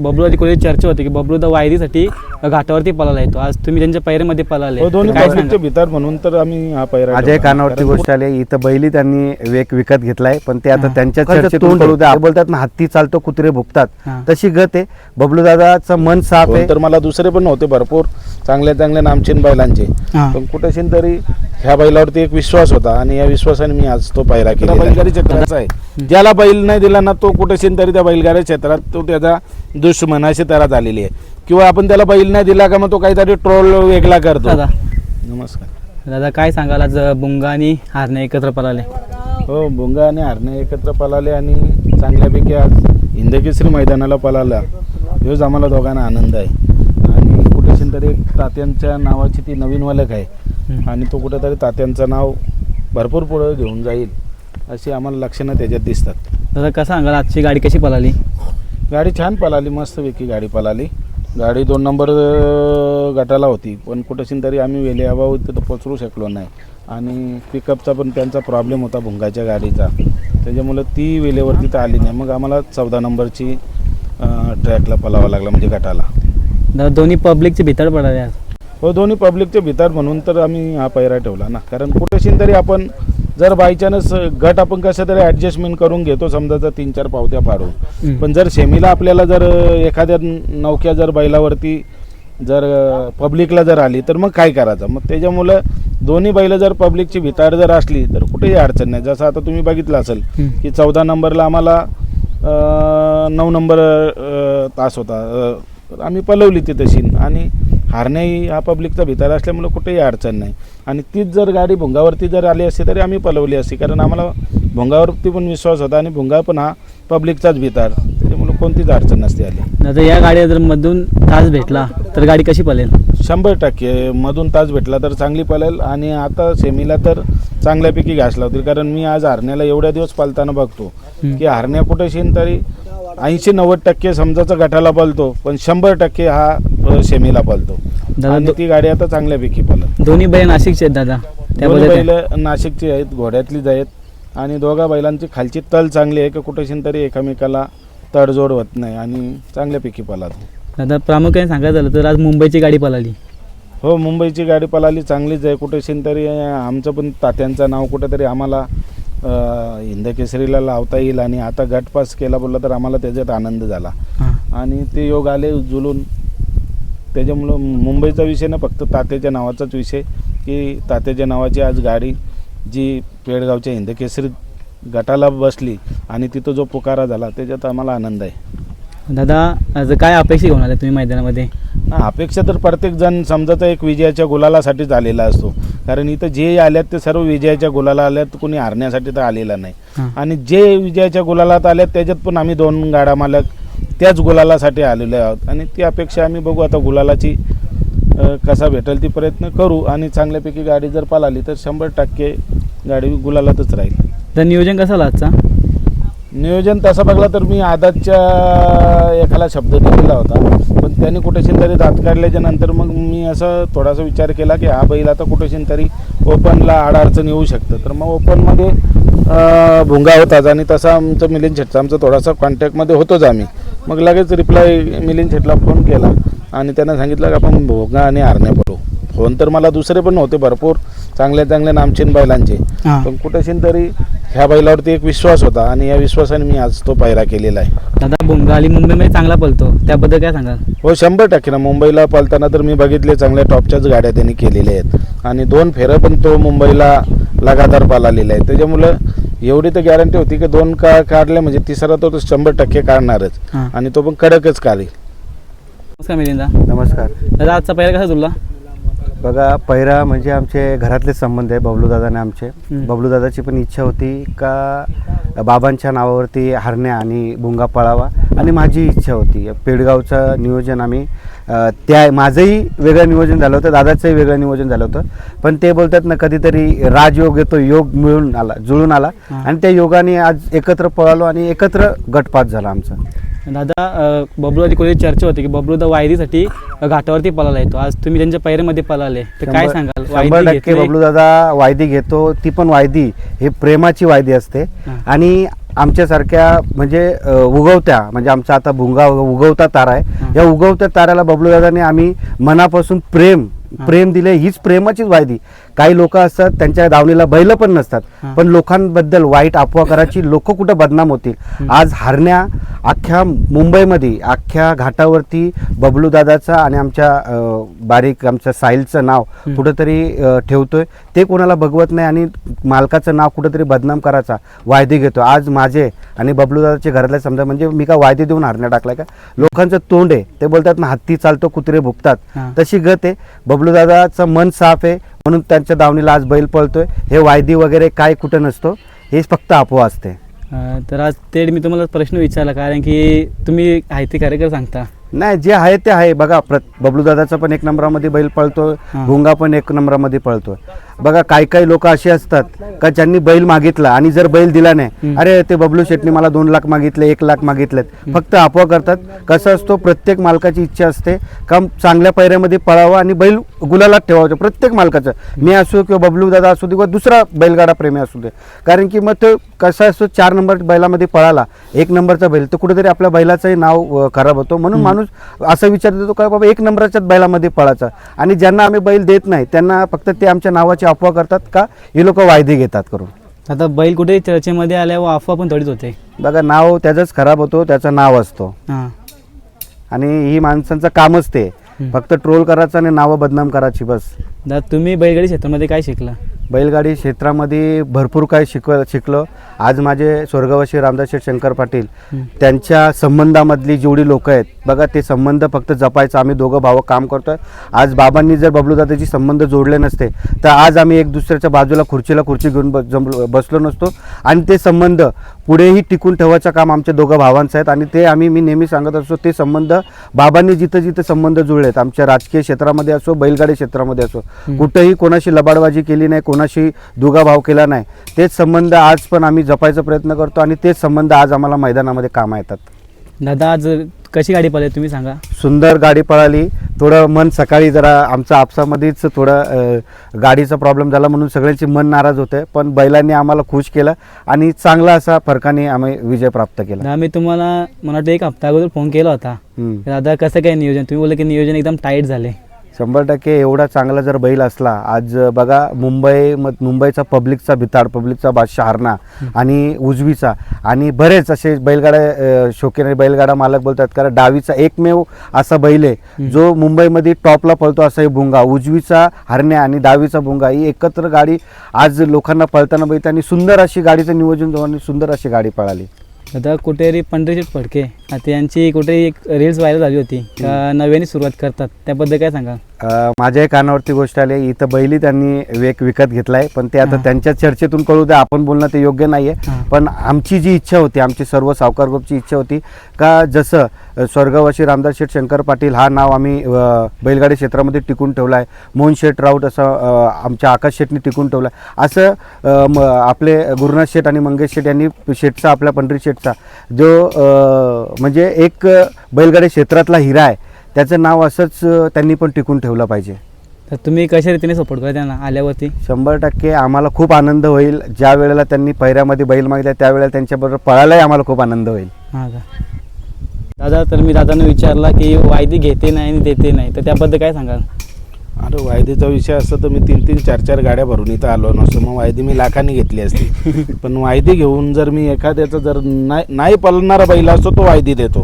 बबलू आधी कोणी चर्चा होती की बबलू दा वायरीसाठी घाटावरती पळाला येतो आज तुम्ही त्यांच्या पैऱ्यामध्ये पळाले. हो दोन्ही? भितर म्हणून तर आम्ही हा पैरा अजय. कानावरती गोष्ट आली इथं बैली त्यांनी एक विकत घेतलाय. पण ते आता. त्यांच्या तोंड बोलतात ना हत्ती चालतो कुत्रे भुकतात. हा. तशी गत आहे. बबलू दादाचं मन साफ आहे. तर मला दुसरे पण होते भरपूर. चांगल्या चांगल्या नामचीन बैलांचे. पण कुठेशीन तरी ह्या बैलावरती एक विश्वास होता आणि या विश्वासाने मी आज तो पायरा केला बैलगाडी क्षेत्राचा आहे. ज्याला बैल नाही दिला ना तो कुठेशीन तरी त्या बैलगाडी क्षेत्रात तो त्याचा दुश्मनाशी तरा झालेली आहे. किंवा आपण त्याला बैल नाही दिला का मग तो काहीतरी ट्रोल वेगळा करतो. दादा. नमस्कार. दादा काय सांगाल आज बुंगा आणि हारणे एकत्र पळाले? हो भुंगा आणि हरणे एकत्र पळाले आणि चांगल्यापैकी आज हिंदकेसरी मैदानाला पळाला. हेच आम्हाला दोघांना आनंद आहे. आणि कुठेशीन तरी एक तात्यांच्या नावाची ती नवीन वलक आहे. आणि तो कुठेतरी तात्यांचं नाव भरपूर पुढं घेऊन जाईल अशी आम्हाला लक्षणं त्याच्यात दिसतात. दादा कसं सांगाल आजची गाडी कशी पळाली? गाडी छान पळाली मस्तपैकी गाडी पळाली. गाडी दोन नंबर गटाला होती. पण कुठेशीन तरी आम्ही वेले अभाव तिथं पोचरू शकलो नाही. आणि पिकअपचा पण त्यांचा प्रॉब्लेम होता भुंगाच्या गाडीचा. त्याच्यामुळं ती वेलेवरती तर आली नाही. मग आम्हाला चौदा नंबरची ट्रॅकला पळावा लागला म्हणजे गटाला. दोन्ही पब्लिकचे भितड पळाले आज. हो दोन्ही पब्लिकचे भितर म्हणून तर आम्ही हा पैरा ठेवला ना. कारण कुठेशीन तरी आपण जर बायचान्स गट आपण कसं तरी ॲडजस्टमेंट करून घेतो समजा तीन चार पावत्या हम्म. पण जर सेमीला आपल्याला जर एखाद्या नौक्या जर बैलावरती जर पब्लिकला जर आली तर मग काय करायचं? मग त्याच्यामुळं दोन्ही बैलं जर पब्लिकची भिताड जर असली तर कुठेही अडचण नाही. जसं आता तुम्ही बघितलं असेल. की चौदा नंबरला आम्हाला नऊ नंबर तास होता. आम्ही पलवली ती तशी आणि हारण्याही हा पब्लिकचा भितार असल्यामुळं कुठेही अडचण नाही. आणि तीच जर गाडी भुंगावरती जर आली असती तरी आम्ही पलवली असती. कारण आम्हाला भुंगावरती पण विश्वास होता आणि भुंगा पण हा पब्लिकचाच भितार. त्याच्यामुळं कोणतीच अडचण नसते आली. दादा या गाडीला जर मधून तास भेटला तर गाडी कशी पळेल? शंभर टक्के. मधून तास भेटला तर चांगली पळेल आणि आता सेमीला तर चांगल्यापैकी घास लावतील. कारण मी आज हरण्याला एवढ्या दिवस पालताना बघतो. की हरण्या कुठेशीन तरी ऐंशी नव्वद टक्के समजाचा गटाला पळतो. पण शंभर टक्के हा सेमीला पळतो. दादा आणि दो- ती गाडी आता चांगल्यापैकी पळत. दोन्ही बैल नाशिकचे आहेत दादा दोन्ही त्याबद्दल काय? बैल नाशिकची आहेत घोड्यातलीच आहेत. आणि दोघा बैलांची खालची तल चांगली आहे की कुठेशीन तरी एकमेकाला तडजोड होत नाही आणि चांगल्यापैकी पळत दादा प्रामुख्याने सांगायचं झालं तर आज मुंबईची गाडी पळाली. हो मुंबईची गाडी पळाली चांगलीच आहे. कुठेशीन तरी आमचं पण तात्यांचं नाव कुठेतरी आम्हाला अं, हिंद केसरीला लावता येईल आणि आता गट पास केला बोलला तर आम्हाला त्याच्यात आनंद झाला. हां. आणि ते योग आले जुलून त्याच्यामुळं मुंबईचा विषय ना फक्त तात्याच्या नावाचाच विषय. की तात्याच्या नावाची आज गाडी जी पेडगावच्या हिंद केसरी गटाला बसली आणि तिथं जो पुकारा झाला त्याच्यात आम्हाला आनंद आहे. दादा आज काय अपेक्षा घेऊन आले तुम्ही मैदानामध्ये? ना अपेक्षा तर प्रत्येक जण समजाचा एक विजयाच्या गुलालासाठीच आलेला असतो. कारण इथं जे आल्यात ते सर्व विजयाच्या गुलाला आल्यात कोणी हारण्यासाठी तर आलेला नाही. हां. आणि जे विजयाच्या गुलालात आल्यात त्याच्यात पण आम्ही दोन गाडा मालक त्याच गुलालासाठी आलेलो आहोत. आणि ती अपेक्षा आम्ही बघू. आता गुलालाची कसा भेटेल ती प्रयत्न करू. आणि चांगल्यापैकी गाडी जर पळाली तर शंभर टक्के गाडी गुलालातच राहील. तर नियोजन कसं आलं आजचा? नियोजन तसं बघला तर मी आदातच्या एकाला शब्द दिलेला होता. पण त्यांनी कुठेशी तरी दात काढल्याच्या नंतर मग मी असं थोडासा विचार केला की हा बैल आता कुठेशी तरी ओपनला आडाअडचण येऊ शकतं. तर मग ओपनमध्ये भुंगा होताच. आणि तसा आमचं मिलिंद शेटचा आमचा थोडासा कॉन्टॅक्टमध्ये होतोच आम्ही. मग लगेच रिप्लाय मिलिंद शेटला फोन केला आणि त्यांना सांगितलं की आपण भोंगा आणि आरण्या पडू. फोन तर मला दुसरे पण होते भरपूर चांगल्या चांगल्या नामचीन बैलांचे. पण कुठेशीन तरी ह्या बैलावरती एक विश्वास होता आणि या विश्वासाने मी आज तो पायरा केलेला आहे. दादा बुंगाली मुंबईमध्ये चांगला पळतो. त्याबद्दल काय सांगाल? हो शंभर टक्के ना. मुंबईला पळताना तर मी बघितले चांगल्या टॉपच्याच गाड्या त्यांनी केलेल्या आहेत. आणि दोन फेरं पण तो मुंबईला लगातार पळालेला आहे त्याच्यामुळं एवढी तर गॅरंटी होती की दोन का काढले म्हणजे तिसरा तो शंभर टक्के काढणारच. हां. आणि तो पण कडकच काढेल. नमस्कार मिलिंदा. नमस्कार. दादा आजचा पहिला कसा तुला बघा पैरा म्हणजे आमचे घरातले संबंध आहे बबलू दादाने आमचे. बबलू दादाची पण इच्छा होती का बाबांच्या नावावरती हरण्या आणि बुंगा पळावा. आणि माझी इच्छा होती. पेडगावचं नियोजन आम्ही त्या माझंही वेगळं नियोजन झालं होतं दादाचंही वेगळं नियोजन झालं होतं. पण ते बोलतात ना कधीतरी राजयोग येतो योग मिळून आला जुळून आला. आणि त्या योगाने आज एकत्र पळालो आणि एकत्र गटपात झाला आमचा. दादा बबलूची कोणी चर्चा होती की बबलू दा वायदीसाठी घाटावरती पळाला येतो आज तुम्ही त्यांच्या पैऱ्यामध्ये पळाले तर काय सांगाल शंभर टक्के. बबलू दादा वायदी घेतो ती पण वायदी हे प्रेमाची वायदी असते. आणि आमच्यासारख्या म्हणजे उगवत्या म्हणजे आमचा आता भुंगा उगवता तारा आहे. या उगवत्या ताऱ्याला बबलू दादाने आम्ही मनापासून प्रेम. प्रेम दिले हीच प्रेमाचीच वायदी काही लोक असतात त्यांच्या दावणीला बैल पण नसतात. पण लोकांबद्दल वाईट अफवा करायची लोक कुठं बदनाम होतील. आज हरण्या अख्ख्या मुंबईमध्ये अख्ख्या घाटावरती बबलू दादाचा आणि आमच्या बारीक आमच्या साहिलचं नाव. कुठंतरी ठेवतोय. ते कोणाला बघवत नाही आणि मालकाचं नाव कुठंतरी बदनाम करायचा वायदे घेतो आज माझे आणि बबलू दादाचे घरातले समजा म्हणजे मी का वायदे देऊन हरण्या टाकलाय का? लोकांचं तोंड आहे. ते बोलतात ना हत्ती चालतो कुत्रे भुकतात. तशी गत आहे. बबलू दादाचं मन साफ आहे. म्हणून त्यांच्या दावणीला आज बैल पळतोय. हे वायदी वगैरे काय कुठं नसतो हे फक्त अफवा असते. अ, तर आज ते मी तुम्हाला प्रश्न विचारला कारण की तुम्ही आहे ते खरेखर सांगता. नाही जे आहे ते आहे. बघा बबलू दादाचा पण एक नंबरामध्ये बैल पळतोय हा. भुंगा पण एक नंबरामध्ये पळतोय. बघा काही काही लोक असे असतात का ज्यांनी बैल मागितला आणि जर बैल दिला नाही हम्म. अरे ते बबलू शेटनी मला दोन लाख मागितले एक लाख मागितलेत. फक्त अफवा करतात. कसं असतो प्रत्येक मालकाची इच्छा असते का चांगल्या पैऱ्यामध्ये पळावं आणि बैल गुलालात ठेवायचं प्रत्येक मालकाचं. मी असो किंवा बबलू दादा असू दे किंवा दुसरा बैलगाडा प्रेमी असू दे. कारण की मग तो कसा असतो चार नंबर बैलामध्ये पळाला एक नंबरचा बैल तर कुठेतरी आपल्या बैलाचंही नाव खराब होतो. म्हणून माणूस असा विचार देतो का बाबा एक नंबरच्याच बैलामध्ये पळायचा. आणि ज्यांना आम्ही बैल देत नाही त्यांना फक्त ते आमच्या नावाची अफवा करतात का हे लोक वायदे घेतात करून. आता बैल कुठे चर्चेमध्ये आल्यावर अफवा पण थोडीच होते. बघा नाव त्याचंच खराब होतो त्याचं नाव असतो. हां. आणि ही माणसांचं कामच ते. फक्त ट्रोल करायचं आणि नावं बदनाम करायची बस. दादा तुम्ही बैलगाडी क्षेत्रामध्ये काय शिकला? बैलगाडी क्षेत्रामध्ये भरपूर काय शिक शिकलो. आज माझे स्वर्गवासी रामदास शेठ शंकर पाटील. त्यांच्या संबंधामधली जेवढी लोक आहेत बघा ते संबंध फक्त जपायचं. आम्ही दोघं भावं काम करतोय. आज बाबांनी जर बबलूदादाची संबंध जोडले नसते तर आज आम्ही एक दुसऱ्याच्या बाजूला खुर्चीला खुर्ची घेऊन ब- जमलो बसलो नसतो. आणि ते संबंध पुढेही टिकून ठेवायचं काम आमच्या दोघं भावांचं आहेत. आणि ते आम्ही मी नेहमी सांगत असतो ते संबंध बाबांनी जिथं जिथं संबंध जुळलेत. आमच्या राजकीय क्षेत्रामध्ये असो बैलगाडी क्षेत्रामध्ये असो. कुठंही कोणाशी लबाडबाजी केली नाही कोणाशी दुगाभाव केला नाही. तेच संबंध आज पण आम्ही जपायचा प्रयत्न करतो आणि तेच संबंध आज आम्हाला मैदानामध्ये कामा येतात दादा आज कशी गाडी पाहिजे तुम्ही सांगा. सुंदर गाडी पळाली. थोडं मन सकाळी जरा आमचं आपसामध्येच थोडं गाडीचा प्रॉब्लेम झाला म्हणून सगळ्यांचे मन नाराज होते. पण बैलांनी आम्हाला खुश केलं आणि चांगला असा फरकाने आम्ही विजय प्राप्त केला. मी तुम्हाला मला वाटतं एक हप्ता अगोदर फोन केला होता. दादा कसं काय नियोजन? तुम्ही बोलले की नियोजन एकदम टाईट झाले. शंभर टक्के एवढा चांगला जर बैल असला आज बघा मुंबई मुंबईचा पब्लिकचा भिताड पब्लिकचा बादशाह हारणा आणि उजवीचा. आणि बरेच असे बैलगाड्या शौकीन बैलगाडा मालक बोलतात कारण डावीचा एकमेव असा बैल आहे जो मुंबईमध्ये टॉपला पळतो असा हे भुंगा. उजवीचा हरण्या आणि डावीचा भुंगा ही एकत्र गाडी आज लोकांना पळताना बघितली आणि सुंदर अशी गाडीचं नियोजन जाऊन सुंदर अशी गाडी पळाली. दादा कुठेतरी पंढरीचे फडके. आता यांची कुठे एक रील्स व्हायरल झाली होती. का नव्याने सुरुवात करतात. त्याबद्दल काय सांगा अ, माझ्याही कानावरती गोष्ट आली इथं बैली त्यांनी एक विकत घेतलाय. पण ते आता हा. त्यांच्या चर्चेतून कळू द्या आपण बोलणं ते योग्य नाहीये. हा. पण आमची जी इच्छा होती आमची सर्व सावकार ग्रुपची इच्छा होती का जसं स्वर्गवासी रामदास शेठ शंकर पाटील हा नाव आम्ही बैलगाडी क्षेत्रामध्ये टिकून ठेवला आहे मोहन शेठ राऊत असं आमच्या आकाश शेठनी टिकून ठेवलं आहे असं आपले गुरुनाथ शेठ आणि मंगेश शेठ यांनी शेठचा आपल्या पंढरी शेठचा जो म्हणजे एक बैलगाडी क्षेत्रातला हिरा आहे त्याचं नाव असंच त्यांनी पण टिकून ठेवलं पाहिजे. तर तुम्ही कशा रीतीने सपोर्ट करा त्यांना आल्यावरती? शंभर टक्के आम्हाला खूप आनंद होईल. ज्या वेळेला त्यांनी पैऱ्यामध्ये बैल मागितला त्यावेळेला त्यांच्याबरोबर पळायलाही आम्हाला खूप आनंद होईल. हां का? दादा तर मी दादाने विचारला की वायदी घेते नाही आणि देते नाही तर त्याबद्दल काय सांगाल? अरे वायदीचा विषय असता तर मी तीन तीन चार चार गाड्या भरून इथं आलो नसतो मग वायदी मी लाखांनी घेतली असती. पण वायदी घेऊन जर मी एखाद्याचा जर नाही नाही पळणारा बैल असतो तो वायदी देतो.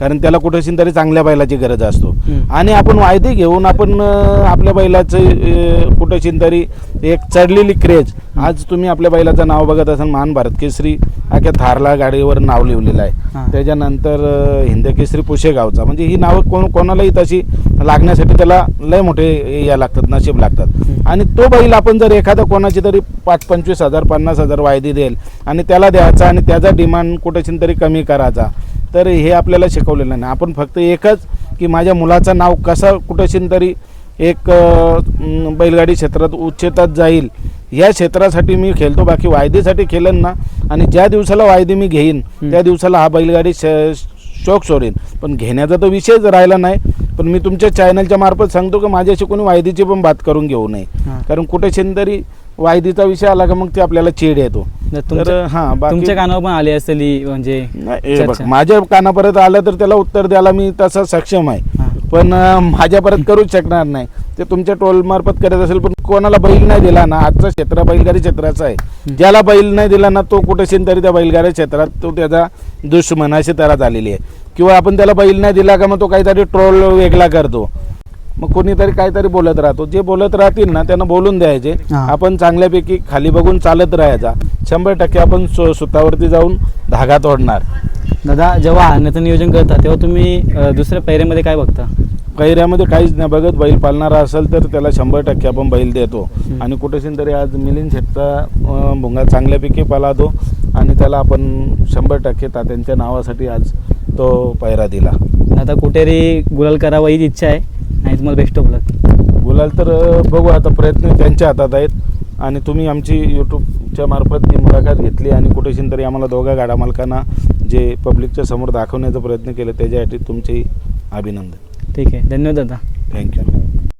कारण त्याला कुठेशी तरी चांगल्या बैलाची गरज असतो. आणि आपण वायदे घेऊन आपण आपल्या बैलाचं कुठेशी तरी एक चढलेली क्रेज आज तुम्ही आपल्या बैलाचं नाव बघत असाल महान भारत केसरी अख्या थारला गाडीवर नाव लिहिलेलं आहे. त्याच्यानंतर हिंद केसरी पुशेगावचा म्हणजे ही नावं कोण कोणालाही तशी लागण्यासाठी त्याला लय मोठे या लागतात नशीब लागतात. आणि तो बैल आपण जर एखादा कोणाची तरी पाच पंचवीस हजार पन्नास हजार वायदी देईल आणि त्याला द्यायचा आणि त्याचा डिमांड कुठेशी तरी कमी करायचा तर हे आपल्याला शिकवलेलं नाही आपण फक्त एकच की माझ्या मुलाचं नाव कसं कुठेशी तरी एक बैलगाडी क्षेत्रात उच्चेतात जाईल या क्षेत्रासाठी मी खेळतो बाकी वायदीसाठी खेळेन ना आणि ज्या दिवसाला वायदी मी घेईन. त्या दिवसाला हा बैलगाडी श- चोक सोडेन पण घेण्याचा तर विषयच राहिला नाही पण मी तुमच्या चॅनलच्या मार्फत सांगतो की माझ्याशी कोणी वायदीची पण बात करून घेऊ नये. कारण कुठे तरी वायदीचा विषय आला का मग ते आपल्याला चीड येतो तर हां तुमच्या कानावर पण आली असेल म्हणजे. माझ्या कानापर्यंत आलं तर त्याला उत्तर द्यायला मी तसा सक्षम आहे. पण अं, माझ्यापर्यंत करूच शकणार नाही. ते तुमच्या टोल मार्फत करत असेल पण कोणाला बैल नाही दिला ना आजचं क्षेत्र बैलगाडी क्षेत्राचं आहे. ज्याला बैल नाही दिला ना तो कुठेशीन तरी त्या बैलगाडी क्षेत्रात तो त्याचा दुश्मन अशी तरा झालेली आहे. किंवा आपण त्याला बैल नाही दिला का मग तो काहीतरी ट्रोल वेगळा करतो. मग कोणीतरी काहीतरी बोलत राहतो. जे बोलत राहतील ना त्यांना बोलून द्यायचे. आपण चांगल्यापैकी खाली बघून चालत राहायचा. शंभर टक्के आपण सु- सुतावरती जाऊन धागा तोडणार. दादा जेव्हा हारण्याचं नियोजन करता तेव्हा तुम्ही अ, दुसऱ्या पैऱ्यामध्ये काय बघता? कैऱ्यामध्ये काहीच नाही बघत. बैल पालणारा असेल तर त्याला शंभर टक्के आपण बैल देतो. हम्म. आणि कुठेशीन तरी आज मिलिंद शेटचा भुंगा चांगल्यापैकी पालातो आणि त्याला आपण शंभर टक्के तात्यांच्या नावासाठी आज तो पैरा दिला. आता कुठेतरी गुलाल करावा हीच इच्छा आहे आणि तुम्हाला बेस्ट ऑफ लक बोलाल तर अं, बघू आता प्रयत्न त्यांच्या हातात आहेत. आणि तुम्ही आमची यूट्यूबच्या मार्फत ही मुलाखत घेतली आणि कुठेशीन तरी आम्हाला दोघा गाडा मालकांना जे पब्लिकच्या समोर दाखवण्याचा प्रयत्न केला त्याच्यासाठी तुमचे अभिनंदन. ठीक आहे. धन्यवाद दादा. थँक्यू